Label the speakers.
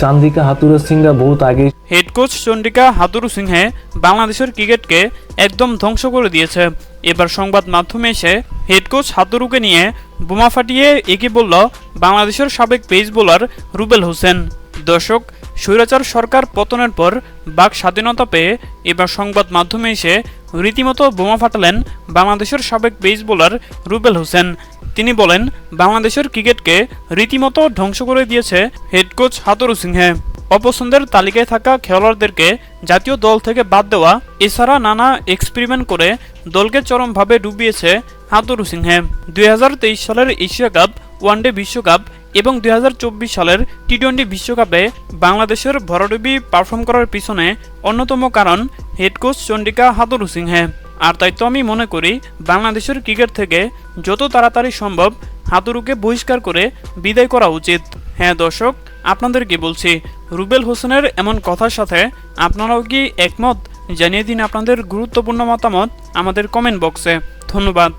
Speaker 1: চান্দিকা হাতুরা সিংহা বহুত আগে
Speaker 2: head coach Chandika Hathurusingha বাংলাদেশের ক্রিকেটকে একদম ধ্বংস করে দিয়েছে। এবার সংবাদ মাধ্যমে এসে হেড কোচ হাতুরুকে নিয়ে বোমা ফাটিয়ে একে বলল বাংলাদেশের সাবেক পেস বোলার রুবেল হোসেন। দর্শক স্বৈরাচার সরকার পতনের পর বাক স্বাধীনতা পেয়ে এবার সংবাদ মাধ্যমে এসে রীতিমতো বোমা ফাটালেন বাংলাদেশের সাবেক পেস বোলার রুবেল হোসেন। তিনি বলেন, বাংলাদেশের ক্রিকেটকে রীতিমতো ধ্বংস করে দিয়েছে হেড কোচ হাতুরু সিংহে। অপছন্দের তালিকায় থাকা খেলোয়াড়দেরকে জাতীয় দল থেকে বাদ দেওয়া, এছাড়া নানা এক্সপেরিমেন্ট করে দলকে চরমভাবে ডুবিয়েছে হাতুরু সিংহে। দুই হাজার তেইশ সালের এশিয়া কাপ, ওয়ানডে বিশ্বকাপ এবং দুই হাজার চব্বিশ সালের টি টোয়েন্টি বিশ্বকাপে বাংলাদেশের ভরাডুবি পারফর্ম করার পিছনে অন্যতম কারণ head coach Chandika Hathurusingha. আর তাই তো আমি মনে করি বাংলাদেশের ক্রিকেট থেকে যত তাড়াতাড়ি সম্ভব হাতুরুকে বহিষ্কার করে বিদায় করা উচিত। হ্যাঁ দর্শক আপনাদের কি বলছি, রুবেল হোসেনের এমন কথার সাথে আপনারাও কি একমত? জানিয়ে দিন আপনাদের গুরুত্বপূর্ণ মতামত আমাদের কমেন্ট বক্সে ধন্যবাদ।